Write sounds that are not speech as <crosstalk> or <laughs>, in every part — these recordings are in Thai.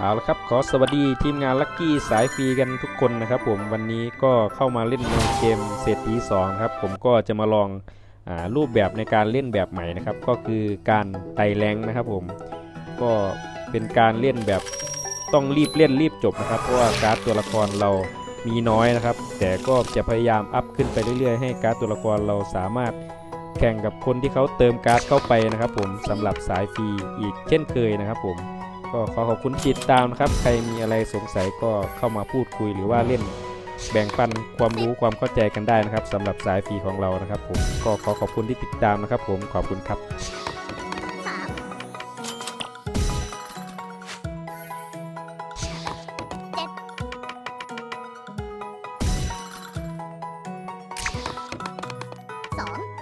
เอาละครับขอสวัสดีทีมงานลัคกี้สายฟรีกันทุกคนนะครับผมวันนี้ก็เข้ามาเล่นในเกมเศรษฐี2ครับผมก็จะมาลองอรูปแบบในการเล่นแบบใหม่นะครับ ก็คือการไต่แรงนะครับผมก็เป็นการเล่นแบบต้องรีบเล่นรีบจบนะครับ เพราะว่าการ์ดตัวละครเรามีน้อยนะครับ แต่ก็จะพยายามอัพขึ้นไปเรื่อยๆ ให้การ์ดตัวละครเราสามารถแข่งกับคนที่เขาเติมการ์ดเข้าไปนะครับ ผมสำหรับสายฟรีอีกเช่นเคยนะครับผม ก็ขอขอบคุณติดตามนะครับ ใครมีอะไรสงสัยก็เข้ามาพูดคุยหรือว่าเล่นแบ่งปันความรู้ความเข้าใจกันได้นะครับสำหรับสายฟรีของเรานะครับ ผมก็ขอขอบคุณที่ติดตามนะครับ ผมขอบคุณครับส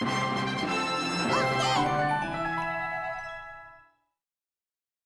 you <laughs>